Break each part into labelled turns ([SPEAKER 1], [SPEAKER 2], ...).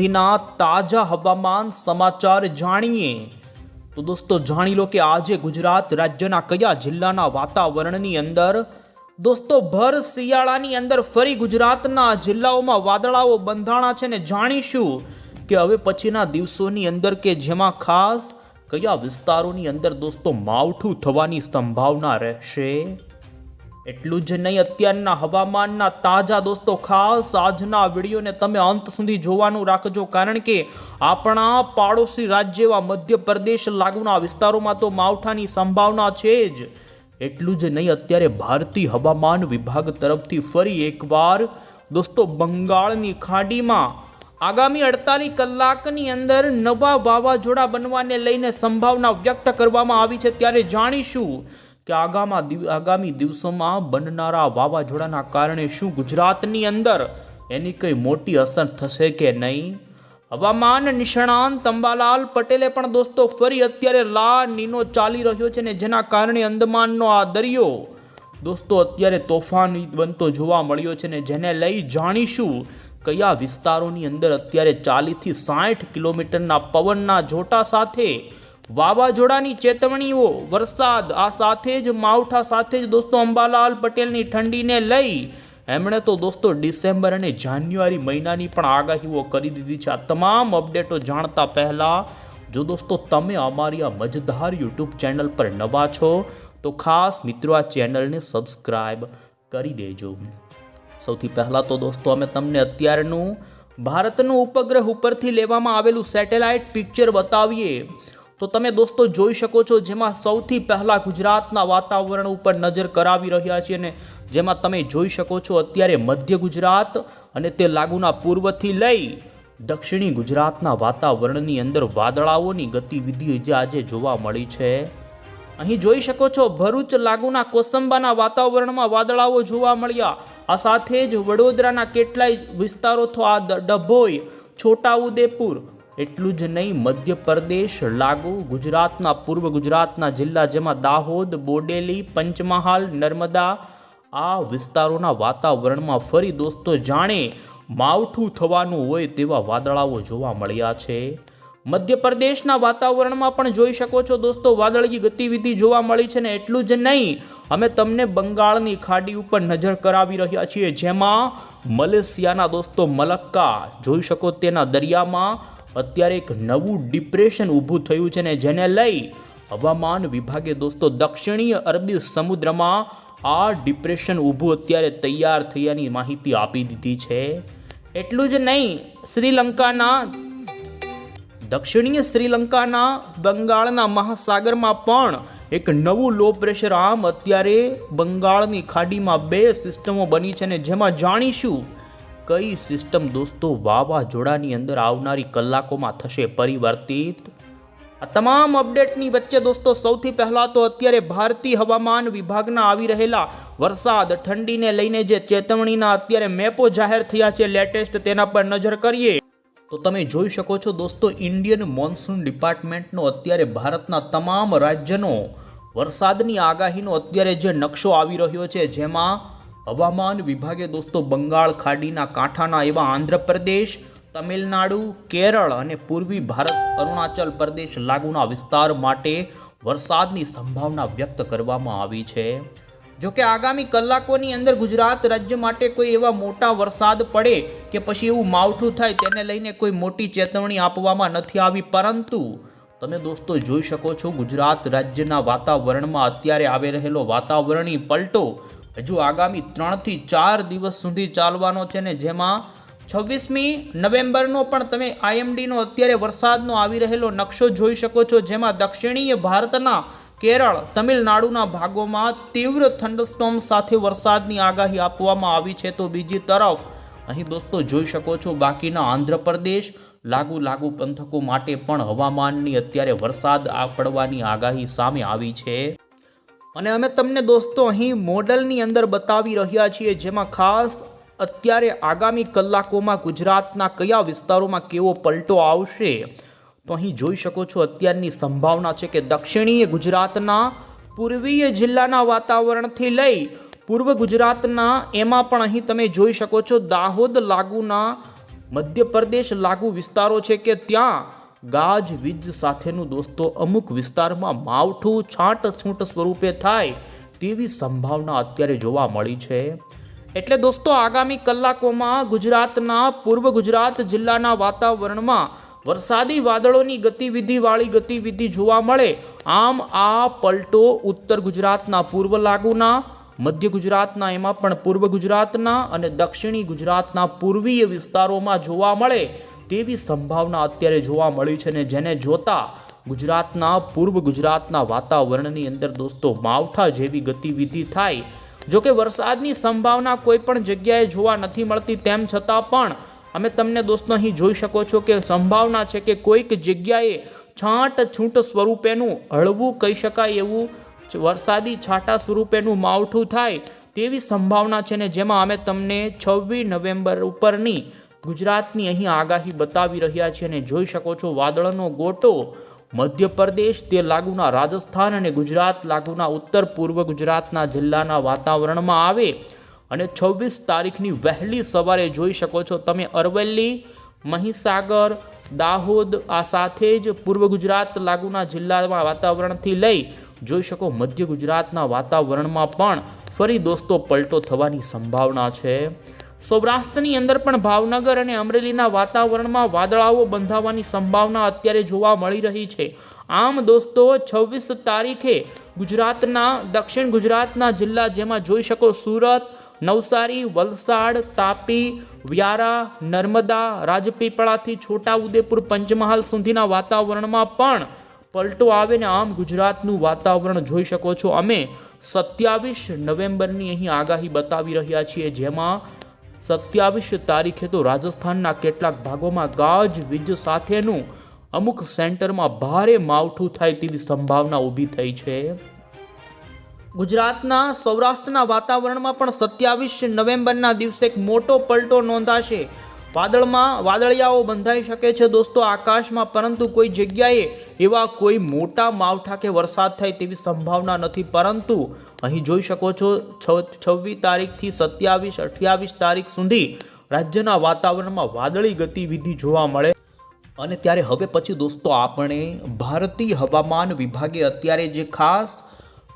[SPEAKER 1] Dana તાજા હવામાન સમાચાર જાણીએ તો દોસ્તો જાણી લો કે આજે ગુજરાત રાજ્યના કયા જિલ્લાના વાતાવરણની અંદર દોસ્તો ભર શિયાળાની અંદર ફરી ગુજરાતના જિલ્લાઓમાં વાદળાઓ બંધાણા છે ને જાણીશું કે હવે પછીના દિવસોની અંદર કે જેમાં ખાસ કયા વિસ્તારોની અંદર દોસ્તો માવઠું થવાની સંભાવના રહેશે એટલું જ નહીં, અત્યારના હવામાનના તાજા દોસ્તો, ખાસ આજના વિડીયોને તમે અંત સુધી જોવાનું રાખજો. કારણ કે આપણા પાડોશી રાજ્ય એવા મધ્યપ્રદેશ લાગુના વિસ્તારોમાં તો માવઠાની સંભાવના છે જ. એટલું જ નહીં, અત્યારે ભારતીય હવામાન વિભાગ તરફથી ફરી એકવાર દોસ્તો, બંગાળની ખાડીમાં આગામી અડતાલીસ કલાકની અંદર નવા વાવાઝોડા બનવાને લઈને સંભાવના વ્યક્ત કરવામાં આવી છે. ત્યારે જાણીશું કે આગામા આગામી દિવસોમાં બનનારા વાવાઝોડાના કારણે શું ગુજરાતની અંદર એની કંઈ મોટી અસર થશે કે નહીં? હવામાન નિષ્ણાંત અંબાલાલ પટેલે પણ દોસ્તો ફરી અત્યારે લા નીનો ચાલી રહ્યો છે ને જેના કારણે અંદમાનનો આ દરિયો દોસ્તો અત્યારે તોફાન બનતો જોવા મળ્યો છે ને જેને લઈ જાણીશું કયા વિસ્તારોની અંદર અત્યારે ચાલીસથી સાઠ કિલોમીટરના પવનના જોટા સાથે વાવાઝોડાની ચેતવણીઓ, વરસાદ, આ સાથે જ માવઠા સાથે જ દોસ્તો અંબાલાલ પટેલની ઠંડીને લઈ એમણે તો દોસ્તો ડિસેમ્બર અને જાન્યુઆરી મહિનાની પણ આગાહીઓ કરી દીધી છે. આ તમામ અપડેટો જાણતા પહેલાં જો દોસ્તો તમે અમારી આ મજેદાર યુટ્યુબ ચેનલ પર નવા છો, તો ખાસ મિત્રો આ ચેનલને સબસ્ક્રાઈબ કરી દેજો. સૌથી પહેલાં તો દોસ્તો અમે તમને અત્યારનું ભારતનું ઉપગ્રહ ઉપરથી લેવામાં આવેલું સેટેલાઇટ પિક્ચર બતાવીએ. તો તમે દોસ્તો જોઈ શકો છો જેમાં સૌથી પહેલાં ગુજરાતના વાતાવરણ ઉપર નજર કરાવી રહ્યા છીએ અને જેમાં તમે જોઈ શકો છો અત્યારે મધ્ય ગુજરાત અને તે લાગુના પૂર્વથી લઈ દક્ષિણી ગુજરાતના વાતાવરણની અંદર વાદળાઓની ગતિવિધિ જે આજે જોવા મળી છે. અહીં જોઈ શકો છો ભરૂચ લાગુના કોસંબાના વાતાવરણમાં વાદળાઓ જોવા મળ્યા. આ સાથે જ વડોદરાના કેટલાય વિસ્તારો તો આ ડભોઈ, છોટાઉદેપુર એટલું જ નહીં, મધ્યપ્રદેશ, લાગુ, ગુજરાતના પૂર્વ ગુજરાતના જિલ્લા જેમાં દાહોદ, બોડેલી, પંચમહાલ, નર્મદા આ વિસ્તારોના વાતાવરણમાં ફરી દોસ્તો જાણે માવઠું થવાનું હોય તેવા વાદળાઓ જોવા મળ્યા છે. મધ્યપ્રદેશના વાતાવરણમાં પણ જોઈ શકો છો દોસ્તો વાદળી ગતિવિધિ જોવા મળી છે ને એટલું જ નહીં, અમે તમને બંગાળની ખાડી ઉપર નજર કરાવી રહ્યા છીએ, જેમાં મલેશિયાના દોસ્તો મલક્કા, જોઈ શકો તેના દરિયામાં અત્યારે એક નવું ડિપ્રેશન ઊભું થયું છે ને જેને લઈ હવામાન વિભાગે દોસ્તો દક્ષિણીય અરબી સમુદ્રમાં આ ડિપ્રેશન ઊભું અત્યારે તૈયાર થયાની માહિતી આપી દીધી છે. એટલું જ નહીં, શ્રીલંકાના દક્ષિણીય શ્રીલંકાના બંગાળના મહાસાગરમાં પણ એક નવું લો પ્રેશર આમ અત્યારે બંગાળની ખાડીમાં બે સિસ્ટમો બની છે ને જેમાં જાણીશું કઈ સિસ્ટમ દોસ્તો વાવાઝોડાની અંદર આવનારી કલાકોમાં થશે પરિવર્તિત? આ તમામ અપડેટની વચ્ચે દોસ્તો સૌથી પહેલાં તો અત્યારે ભારતીય હવામાન વિભાગના આવી રહેલા વરસાદ ઠંડીને લઈને જે ચેતવણીના અત્યારે મેપો જાહેર થયા છે લેટેસ્ટ તેના પર નજર કરીએ. તો તમે જોઈ શકો છો દોસ્તો ઇન્ડિયન મોન્સૂન ડિપાર્ટમેન્ટનો અત્યારે ભારતના તમામ રાજ્યનો વરસાદની આગાહીનો અત્યારે જે નકશો આવી રહ્યો છે જેમાં હવામાન વિભાગે દોસ્તો બંગાળ ખાડીના કાંઠાના એવા આંધ્રપ્રદેશ, તમિલનાડુ, કેરળ અને પૂર્વી ભારત, અરુણાચલ પ્રદેશ લાગુના વિસ્તાર માટે વરસાદની સંભાવના વ્યક્ત કરવામાં આવી છે. જોકે આગામી કલાકોની અંદર ગુજરાત રાજ્ય માટે કોઈ એવા મોટા વરસાદ પડે કે પછી એવું માવઠું થાય તેને લઈને કોઈ મોટી ચેતવણી આપવામાં નથી આવી, પરંતુ તમે દોસ્તો જોઈ શકો છો ગુજરાત રાજ્યના વાતાવરણમાં અત્યારે આવી રહેલો વાતાવરણી પલટો હજુ આગામી ત્રણથી ચાર દિવસ સુધી ચાલવાનો છે ને જેમાં છવ્વીસમી નવેમ્બરનો પણ તમે આઈએમડીનો અત્યારે વરસાદનો આવી રહેલો નકશો જોઈ શકો છો, જેમાં દક્ષિણીય ભારતના કેરળ, તમિલનાડુના ભાગોમાં તીવ્ર થંડસ્ટોમ સાથે વરસાદની આગાહી આપવામાં આવી છે. તો બીજી તરફ અહીં દોસ્તો જોઈ શકો છો, બાકીના આંધ્રપ્રદેશ લાગુ લાગુ પંથકો માટે પણ હવામાનની અત્યારે વરસાદ પડવાની આગાહી સામે આવી છે. અને અમે તમને દોસ્તો અહીં મોડલની અંદર બતાવી રહ્યા છીએ, જેમાં ખાસ અત્યારે આગામી કલાકોમાં ગુજરાતના કયા વિસ્તારોમાં કેવો પલટો આવશે. તો અહીં જોઈ શકો છો, અત્યારની સંભાવના છે કે દક્ષિણીય ગુજરાતના, પૂર્વીય જિલ્લાના વાતાવરણથી લઈ પૂર્વ ગુજરાતના, એમાં પણ અહીં તમે જોઈ શકો છો, દાહોદ લાગુના, મધ્યપ્રદેશ લાગુ વિસ્તારો છે કે ત્યાં ગાજ, વીજ સાથેનું દોસ્તો અમુક વિસ્તારમાં માવઠું છાંટછૂંટ સ્વરૂપે થાય તેવી સંભાવના અત્યારે જોવા મળી છે. એટલે દોસ્તો, આગામી કલાકોમાં ગુજરાતના પૂર્વ ગુજરાત જિલ્લાના વાતાવરણમાં વરસાદી વાદળોની ગતિવિધિવાળી ગતિવિધિ જોવા મળે. આમ આ પલટો ઉત્તર ગુજરાતના પૂર્વ લાગુના, મધ્ય ગુજરાતના, એમાં પણ પૂર્વ ગુજરાતના અને દક્ષિણી ગુજરાતના પૂર્વીય વિસ્તારોમાં જોવા મળે. તેવી સંભાવના અત્યારે જોવા મળી છે ને જેને જોતા ગુજરાતના, પૂર્વ ગુજરાતના વાતાવરણની અંદર દોસ્તો માવઠા જેવી ગતિવિધિ થાય. જો કે વરસાદની સંભાવના કોઈ પણ જગ્યાએ જોવા નથી મળતી, તેમ છતાં પણ અમે તમને દોસ્તો અહીં જોઈ શકો છો કે સંભાવના છે કે કોઈક જગ્યાએ છાંટ છૂટ સ્વરૂપેનું હળવું કહી શકાય એવું વરસાદી છાંટા સ્વરૂપેનું માવઠું થાય તેવી સંભાવના છે ને જેમાં અમે તમને છવ્વીસ નવેમ્બર ઉપરની ગુજરાતની અહીં આગાહી બતાવી રહ્યા છીએ અને જોઈ શકો છો વાદળનો ગોટો. મધ્યપ્રદેશ, તે લાગુના રાજસ્થાન અને ગુજરાત લાગુના ઉત્તર પૂર્વ ગુજરાતના જિલ્લાના વાતાવરણમાં આવે. અને છવ્વીસ તારીખની વહેલી સવારે જોઈ શકો છો તમે અરવલ્લી, મહીસાગર, દાહોદ, આ સાથે જ પૂર્વ ગુજરાત લાગુના જિલ્લામાં વાતાવરણથી લઈ જોઈ શકો મધ્ય ગુજરાતના વાતાવરણમાં પણ ફરી દોસ્તો પલટો થવાની સંભાવના છે. સૌરાષ્ટ્રની અંદર પણ ભાવનગર અને અમરેલીના વાતાવરણમાં વાદળાઓ બંધાવાની સંભાવના અત્યારે જોવા મળી રહી છે. આમ દોસ્તો, છવ્વીસ તારીખે ગુજરાતના, દક્ષિણ ગુજરાતના જિલ્લા જેમાં જોઈ શકો સુરત, નવસારી, વલસાડ, તાપી, વ્યારા, નર્મદા, રાજપીપળાથી છોટાઉદેપુર, પંચમહાલ સુધીના વાતાવરણમાં પણ પલટો આવે ને આમ ગુજરાતનું વાતાવરણ જોઈ શકો છો. અમે સત્યાવીસ નવેમ્બરની અહીં આગાહી બતાવી રહ્યા છીએ, જેમાં સત્યાવીસ તારીખે તો રાજસ્થાનના કેટલાક ભાગોમાં ગાજ, વીજ સાથેનું અમુક સેન્ટરમાં ભારે માવઠું થાય તેવી સંભાવના ઊભી થઈ છે. ગુજરાતના સૌરાષ્ટ્રના વાતાવરણમાં પણ સત્યાવીસ નવેમ્બરના દિવસે એક મોટો પલટો નોંધાશે. વાદળમાં વાદળિયાઓ બંધાઈ શકે છે દોસ્તો આકાશમાં, પરંતુ કોઈ જગ્યાએ એવા કોઈ મોટા માવઠા કે વરસાદ થાય તેવી સંભાવના નથી. પરંતુ અહીં જોઈ શકો છો છવ્વીસ તારીખથી સત્યાવીસ, અઠ્યાવીસ તારીખ સુધી રાજ્યના વાતાવરણમાં વાદળી ગતિવિધિ જોવા મળે. અને ત્યારે હવે પછી દોસ્તો આપણે ભારતીય હવામાન વિભાગે અત્યારે જે ખાસ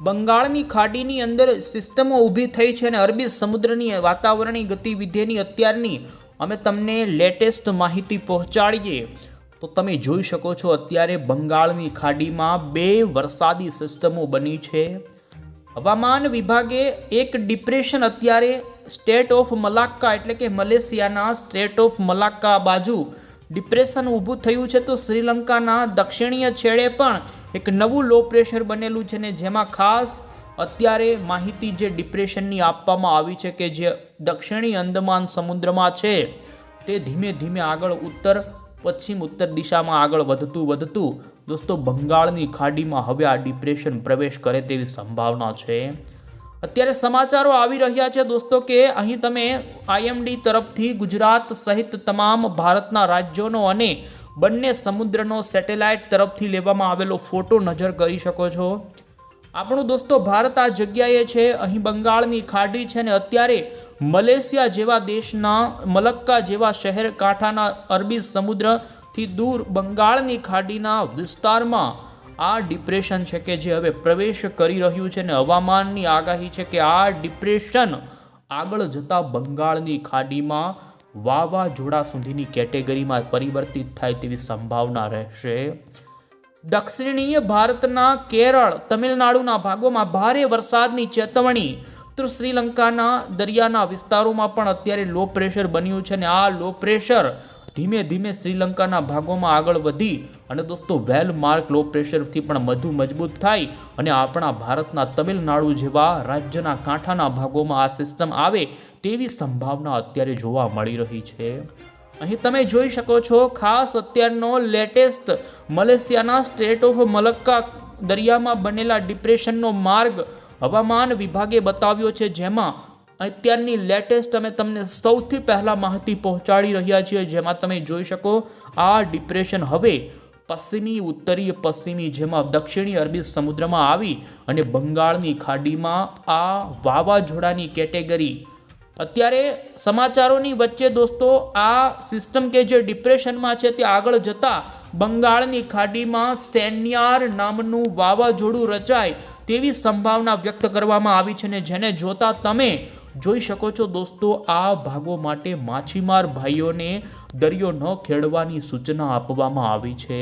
[SPEAKER 1] બંગાળની ખાડીની અંદર સિસ્ટમો ઊભી થઈ છે અને અરબી સમુદ્રની વાતાવરણની ગતિવિધિની અત્યારની અમે તમને લેટેસ્ટ માહિતી પહોંચાડીએ. તો તમે જોઈ શકો છો અત્યારે બંગાળની ખાડીમાં બે વરસાદી સિસ્ટમો બની છે. હવામાન વિભાગે એક ડિપ્રેશન અત્યારે સ્ટેટ ઓફ મલાક્કા એટલે કે મલેશિયાના સ્ટેટ ઓફ મલાક્કા બાજુ ડિપ્રેશન ઊભું થયું છે. તો શ્રીલંકાના દક્ષિણીય છેડે પણ એક નવું લો પ્રેશર બનેલું છે ને જેમાં ખાસ અત્યારે માહિતી જે ડિપ્રેશનની આપવામાં આવી છે કે જે દક્ષિણી અંદમાન સમુદ્રમાં છે, તે ધીમે ધીમે આગળ ઉત્તર, પશ્ચિમ ઉત્તર દિશામાં આગળ વધતું વધતું, દોસ્તો બંગાળની ખાડીમાં હવે આ ડિપ્રેશન પ્રવેશ કરે તેવી સંભાવના છે. અત્યારે સમાચારો આવી રહ્યા છે દોસ્તો કે અહીં તમે આઈએમડી તરફથી ગુજરાત સહિત તમામ ભારતના રાજ્યોનો અને બંને સમુદ્રનો સેટેલાઇટ તરફથી લેવામાં આવેલો ફોટો નજર કરી શકો છો. આપણું દોસ્તો ભારત આ જગ્યાએ છે, અહીં બંગાળની ખાડી છે ને અત્યારે મલેશિયા જેવા દેશના, મલક્કા જેવા શહેર કાંઠાના અરબી સમુદ્રથી દૂર બંગાળની ખાડીના વિસ્તારમાં આ ડિપ્રેશન છે કે જે હવે પ્રવેશ કરી રહ્યું છે ને હવામાનની આગાહી છે કે આ ડિપ્રેશન આગળ જતા બંગાળની ખાડીમાં વાવાઝોડા સુધીની કેટેગરીમાં પરિવર્તિત થાય તેવી સંભાવના રહેશે. દક્ષિણીય ભારતના કેરળ, તમિલનાડુના ભાગોમાં ભારે વરસાદની ચેતવણી. તો શ્રીલંકાના દરિયાના વિસ્તારોમાં પણ અત્યારે લો પ્રેશર બન્યું છે અને આ લો પ્રેશર ધીમે ધીમે શ્રીલંકાના ભાગોમાં આગળ વધી અને દોસ્તો વેલ માર્ક લો પ્રેશરથી પણ વધુ મજબૂત થાય અને આપણા ભારતના તમિલનાડુ જેવા રાજ્યના કાંઠાના ભાગોમાં આ સિસ્ટમ આવે તેવી સંભાવના અત્યારે જોવા મળી રહી છે. અહીં તમે જોઈ શકો છો, ખાસ અત્યારનો લેટેસ્ટ મલેશિયાના સ્ટેટ ઓફ મલક્કા દરિયામાં બનેલા ડિપ્રેશનનો માર્ગ હવામાન વિભાગે બતાવ્યો છે, જેમાં અત્યારની લેટેસ્ટ અમે તમને સૌથી પહેલાં માહિતી પહોંચાડી રહ્યા છીએ, જેમાં તમે જોઈ શકો આ ડિપ્રેશન હવે પશ્ચિમી ઉત્તરીય પશ્ચિમી જેમાં દક્ષિણી અરબી સમુદ્રમાં આવી અને બંગાળની ખાડીમાં આ વાવાઝોડાની કેટેગરી અત્યારે સમાચારોની વચ્ચે દોસ્તો, આ સિસ્ટમ કે જે ડિપ્રેશનમાં છે તે આગળ જતા બંગાળની ખાડીમાં સેન્યાર નામનું વાવાઝોડું રચાય તેવી સંભાવના વ્યક્ત કરવામાં આવી છે ને જેને જોતા તમે જોઈ શકો છો દોસ્તો, આ ભાગો માટે માછીમાર ભાઈઓને દરિયો ન ખેડવાની સૂચના આપવામાં આવી છે.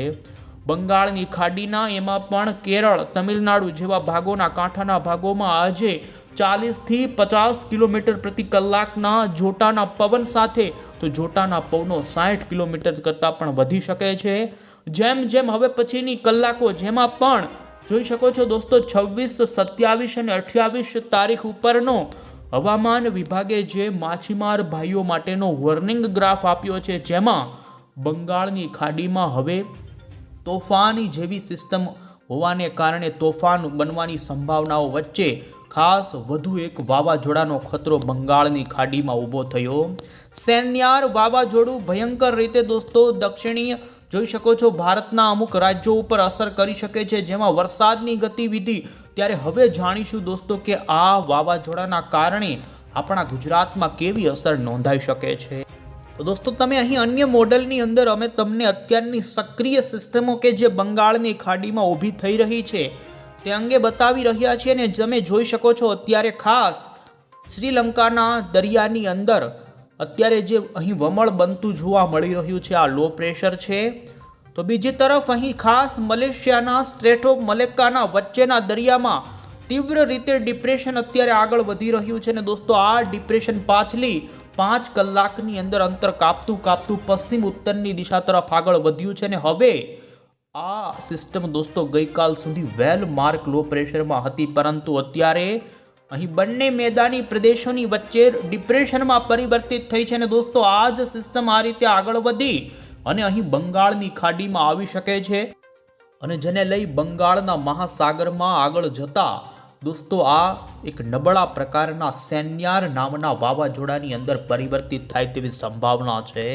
[SPEAKER 1] બંગાળની ખાડીના એમાં પણ કેરળ, તમિલનાડુ જેવા ભાગોના કાંઠાના ભાગોમાં આજે ચાલીસથી પચાસ કિલોમીટર પ્રતિ કલાકના જોટાના પવન સાથે, તો જોટાના પવનો સાઠ કિલોમીટર કરતાં પણ વધી શકે છે. જેમ જેમ હવે પછીની કલાકો, જેમાં પણ જોઈ શકો છો દોસ્તો, છવ્વીસ, સત્યાવીસ અને અઠ્યાવીસ તારીખ ઉપરનો હવામાન વિભાગે જે માછીમાર ભાઈઓ માટેનો વોર્નિંગ ગ્રાફ આપ્યો છે, જેમાં બંગાળની ખાડીમાં હવે તોફાની જેવી સિસ્ટમ હોવાને કારણે તોફાન બનવાની સંભાવનાઓ વચ્ચે ખાસ વધુ એક વાવાઝોડાનો ખતરો બંગાળની ખાડીમાં ઊભો થયો. સેન્યાર વાવાઝોડું ભયંકર રીતે દોસ્તો દક્ષિણીય, જોઈ શકો છો ભારતના અમુક રાજ્યો ઉપર અસર કરી શકે છે, જેમાં વરસાદની ગતિવિધિ. ત્યારે હવે જાણીશું દોસ્તો કે આ વાવાઝોડાના કારણે આપણા ગુજરાતમાં કેવી અસર નોંધાઈ શકે છે. દોસ્તો તમે અહીં અન્ય મોડલની અંદર, અમે તમને અત્યારની સક્રિય સિસ્ટમો કે જે બંગાળની ખાડીમાં ઊભી થઈ રહી છે તે અંગે બતાવી રહ્યા છીએ અને તમે જોઈ શકો છો અત્યારે ખાસ શ્રીલંકાના દરિયાની અંદર અત્યારે જે અહીં વમળ બનતું જોવા મળી રહ્યું છે, આ લો પ્રેશર છે. તો બીજી તરફ અહીં ખાસ મલેશિયાના સ્ટ્રેટ ઓફ મલેક્કાના વચ્ચેના દરિયામાં તીવ્ર રીતે ડિપ્રેશન અત્યારે આગળ વધી રહ્યું છે ને દોસ્તો, આ ડિપ્રેશન પાછલી પાંચ કલાકની અંદર અંતર કાપતું કાપતું પશ્ચિમ ઉત્તરની દિશા તરફ આગળ વધ્યું છે ને હવે આ સિસ્ટમ દોસ્તો ગઈકાલ સુધી વેલ માર્ક લો પ્રેશરમાં હતી, પરંતુ અત્યારે અહીં બંને મેદાની પ્રદેશોની વચ્ચે ડિપ્રેશનમાં પરિવર્તિત થઈ છે અને દોસ્તો આ જ સિસ્ટમ આ રીતે આગળ વધી અને અહીં બંગાળની ખાડીમાં આવી શકે છે અને જેને લઈ બંગાળના મહાસાગરમાં આગળ જતા દોસ્તો આ એક નબળા પ્રકારના સેન્યાર નામના વાવાઝોડાની અંદર પરિવર્તિત થાય તેવી સંભાવના છે.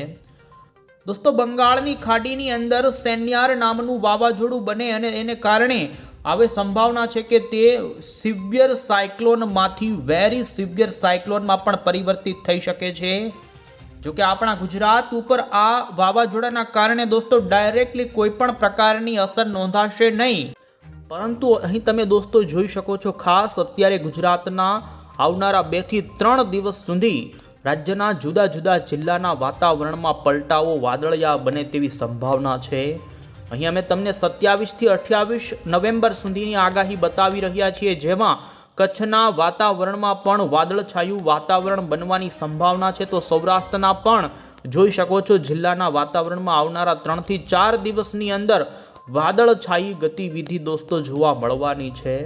[SPEAKER 1] દોસ્તો, બંગાળની ખાડીની અંદર સેન્યાર નામનું વાવાઝોડું બને અને એને કારણે હવે સંભાવના છે કે તે સિવિયર સાયક્લોનમાંથી વેરી સિવિયર સાયક્લોનમાં પણ પરિવર્તિત થઈ શકે છે. જો કે આપણા ગુજરાત ઉપર આ વાવાઝોડાના કારણે દોસ્તો, ડાયરેક્ટલી કોઈ પણ પ્રકારની અસર નોંધાશે નહીં. પરંતુ અહીં તમે દોસ્તો જોઈ શકો છો, ખાસ અત્યારે ગુજરાતના આવનારા બેથી ત્રણ દિવસ સુધી રાજ્યના જુદા જુદા જિલ્લાના વાતાવરણમાં પલટાવો વાદળિયા બને તેવી સંભાવના છે. અહીં અમે તમને સત્યાવીસથી અઠ્યાવીસ નવેમ્બર સુધીની આગાહી બતાવી રહ્યા છીએ, જેમાં કચ્છના વાતાવરણમાં પણ વાદળછાયું વાતાવરણ બનવાની સંભાવના છે. તો સૌરાષ્ટ્રના પણ જોઈ શકો છો, જિલ્લાના વાતાવરણમાં આવનારા ત્રણથી ચાર દિવસની અંદર વાદળછાયી ગતિવિધિ દોસ્તો જોવા મળવાની છે.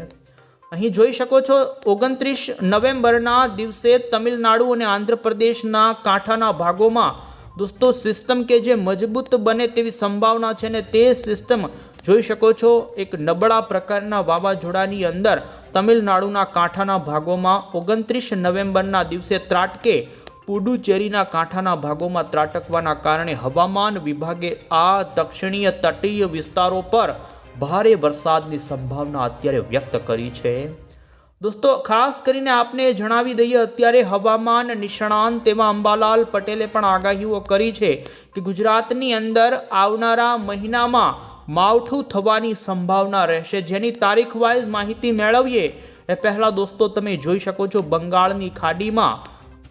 [SPEAKER 1] અહીં જોઈ શકો છો, ઓગણત્રીસ નવેમ્બરના દિવસે તમિલનાડુ અને આંધ્રપ્રદેશના કાંઠાના ભાગોમાં દોસ્તો સિસ્ટમ કે જે મજબૂત બને તેવી સંભાવના છે ને તે સિસ્ટમ જોઈ શકો છો, એક નબળા પ્રકારના વાવાઝોડાની અંદર તમિલનાડુના કાંઠાના ભાગોમાં ઓગણત્રીસ નવેમ્બરના દિવસે ત્રાટકે, પુડુચેરીના કાંઠાના ભાગોમાં ત્રાટકવાના કારણે હવામાન વિભાગે આ દક્ષિણીય તટીય વિસ્તારો પર ભારે વરસાદની સંભાવના અત્યારે વ્યક્ત કરી છે. દોસ્તો, ખાસ કરીને આપને જણાવી દઈએ, અત્યારે હવામાન નિષ્ણાંત તેમાં અંબાલાલ પટેલે પણ આગાહીઓ કરી છે કે ગુજરાતની અંદર આવનારા મહિનામાં માવઠું થવાની સંભાવના રહેશે. જેની તારીખ વાઇઝ માહિતી મેળવીએ, એ પહેલાં દોસ્તો તમે જોઈ શકો છો, બંગાળની ખાડીમાં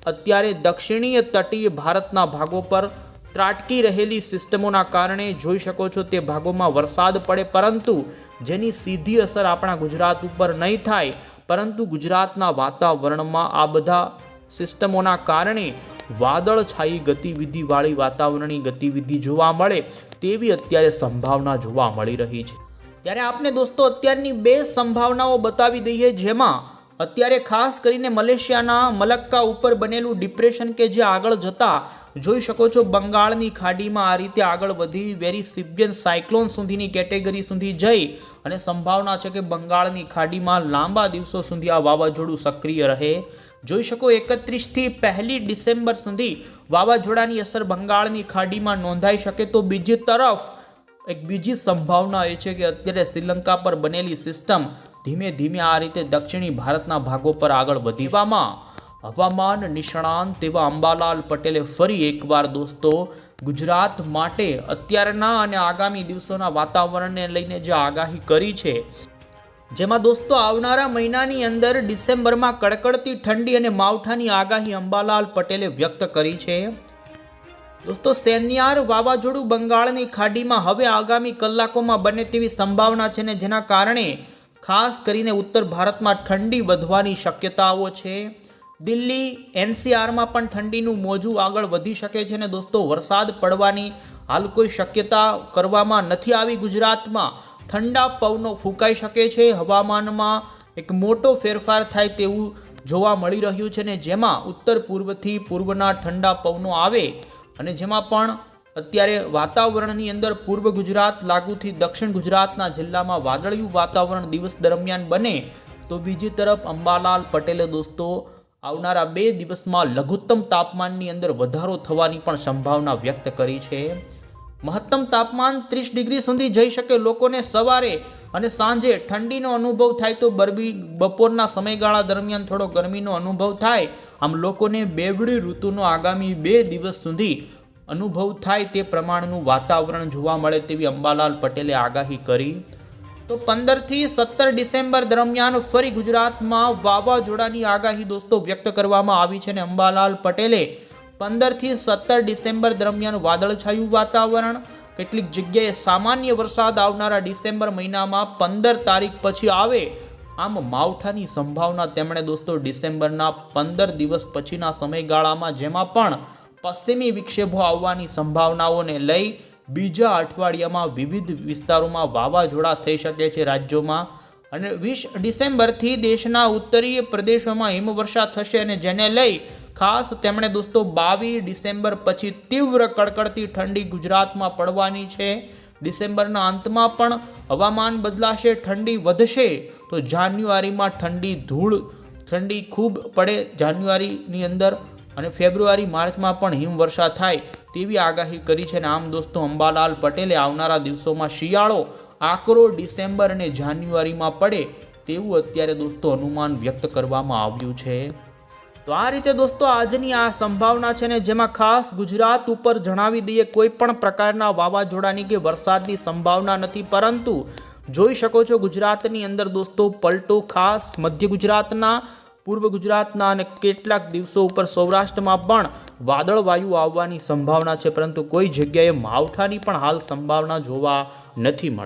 [SPEAKER 1] અત્યારે દક્ષિણીય તટીય ભારતના ભાગો પર ત્રાટકી રહેલી સિસ્ટમોના કારણે જોઈ શકો છો તે ભાગોમાં વરસાદ પડે, પરંતુ જેની સીધી અસર આપણા ગુજરાત ઉપર નહીં થાય, પરંતુ ગુજરાતના વાતાવરણમાં આ બધા સિસ્ટમોના કારણે વાદળછાઈ ગતિવિધિવાળી વાતાવરણની ગતિવિધિ જોવા મળે તેવી અત્યારે સંભાવના જોવા મળી રહી છે. ત્યારે આપને દોસ્તો અત્યારની બે સંભાવનાઓ બતાવી દઈએ, જેમાં અત્યારે ખાસ કરીને મલેશિયાના મલક્કા ઉપર બનેલું ડિપ્રેશન કે જે આગળ જતા જોઈ શકો છો, બંગાળની ખાડીમાં આ રીતે આગળ વધી વેરી સિબિયન સાયક્લોન સુધીની કેટેગરી સુધી જઈ અને સંભાવના છે કે બંગાળની ખાડીમાં લાંબા દિવસો સુધી આ વાવાઝોડું સક્રિય રહે. જોઈ શકો એકત્રીસથી પહેલી ડિસેમ્બર સુધી વાવાઝોડાની અસર બંગાળની ખાડીમાં નોંધાઈ શકે તો બીજી તરફ એક બીજી સંભાવના એ છે કે અત્યારે શ્રીલંકા પર બનેલી સિસ્ટમ ધીમે ધીમે આ રીતે દક્ષિણી ભારતના ભાગો પર આગળ વધીવામાં હવામાન નિષ્ણાંત તેવા અંબાલાલ પટેલે ફરી એકવાર દોસ્તો, ગુજરાત માટે અત્યારના અને આગામી દિવસોના વાતાવરણને લઈને જે આગાહી કરી છે, જેમાં દોસ્તો આવનારા મહિનાની અંદર ડિસેમ્બરમાં કડકડતી ઠંડી અને માવઠાની આગાહી અંબાલાલ પટેલે વ્યક્ત કરી છે. દોસ્તો, સેન્યાર વાવાઝોડું બંગાળની ખાડીમાં હવે આગામી કલાકોમાં બને તેવી સંભાવના છે ને જેના કારણે ખાસ કરીને ઉત્તર ભારતમાં ઠંડી વધવાની શક્યતાઓ છે. દિલ્હી એનસીઆરમાં પણ ઠંડીનું મોજું આગળ વધી શકે છે ને દોસ્તો, વરસાદ પડવાની હાલ કોઈ શક્યતા કરવામાં નથી આવી ગુજરાતમાં. ઠંડા પવનો ફૂંકાઈ શકે છે, હવામાનમાં એક મોટો ફેરફાર થાય તેવું જોવા મળી રહ્યું છે ને જેમાં ઉત્તર પૂર્વથી પૂર્વના ઠંડા પવનો આવે અને જેમાં પણ અત્યારે વાતાવરણની અંદર પૂર્વ ગુજરાત, લાગુથી દક્ષિણ ગુજરાતના જિલ્લામાં વાદળિયું વાતાવરણ દિવસ દરમિયાન બને તો બીજી તરફ અંબાલાલ પટેલે દોસ્તો આવનારા બે દિવસમાં લઘુત્તમ તાપમાનની અંદર વધારો થવાની પણ સંભાવના વ્યક્ત કરી છે. મહત્તમ તાપમાન ત્રીસ ડિગ્રી સુધી જઈ શકે લોકોને સવારે અને સાંજે ઠંડીનો અનુભવ થાય તો બરબી, બપોરના સમયગાળા દરમિયાન થોડો ગરમીનો અનુભવ થાય. આમ લોકોને બેવડી ઋતુનો આગામી બે દિવસ સુધી અનુભવ થાય તે પ્રમાણનું વાતાવરણ જોવા મળે તેવી અંબાલાલ પટેલે આગાહી કરી. તો પંદરથી સત્તર ડિસેમ્બર દરમિયાન ફરી ગુજરાતમાં વાવાઝોડાની આગાહી દોસ્તો વ્યક્ત કરવામાં આવી છે અને અંબાલાલ પટેલે પંદરથી સત્તર ડિસેમ્બર દરમિયાન વાદળછાયું વાતાવરણ, કેટલીક જગ્યાએ સામાન્ય વરસાદ આવનારા ડિસેમ્બર મહિનામાં પંદર તારીખ પછી આવે આમ માવઠાની સંભાવના તેમણે દોસ્તો ડિસેમ્બરના પંદર દિવસ પછીના સમયગાળામાં, જેમાં પણ પશ્ચિમી વિક્ષેપો આવવાની સંભાવનાઓને લઈ બીજા અઠવાડિયામાં વિવિધ વિસ્તારોમાં વાવાઝોડા થઈ શકે છે રાજ્યોમાં. અને વીસ ડિસેમ્બરથી દેશના ઉત્તરીય પ્રદેશોમાં હિમવર્ષા થશે અને જેને લઈ ખાસ તેમણે દોસ્તો બાવીસ ડિસેમ્બર પછી તીવ્ર કડકડતી ઠંડી ગુજરાતમાં પડવાની છે. ડિસેમ્બરના અંતમાં પણ હવામાન બદલાશે, ઠંડી વધશે, તો જાન્યુઆરીમાં ઠંડી ધૂળ, ઠંડી ખૂબ પડે જાન્યુઆરીની અંદર. અને ફેબ્રુઆરી માર્ચમાં પણ હિમવર્ષા થાય તેવી આગાહી કરી છે. અને આમ દોસ્તો, અંબાલાલ પટેલે આવનારા દિવસોમાં શિયાળો, આકરો, ડિસેમ્બર અને જાન્યુઆરીમાં પડે તેવું અત્યારે દોસ્તો અનુમાન વ્યક્ત કરવામાં આવ્યું છે. તો આ રીતે દોસ્તો, આજની આ સંભાવના છે ને, જેમાં ખાસ ગુજરાત ઉપર જણાવી દઈએ, કોઈ પણ પ્રકારના વાવાઝોડાની કે વરસાદની સંભાવના નથી. પરંતુ જોઈ શકો છો, ગુજરાતની અંદર દોસ્તો, પલટો ખાસ મધ્ય ગુજરાતના પૂર્વ ગુજરાતના અને કેટલાક દિવસો ઉપર સૌરાષ્ટ્રમાં પણ વાદળવાયુ આવવાની સંભાવના છે, પરંતુ કોઈ જગ્યાએ માવઠાની પણ હાલ સંભાવના જોવા નથી મળતી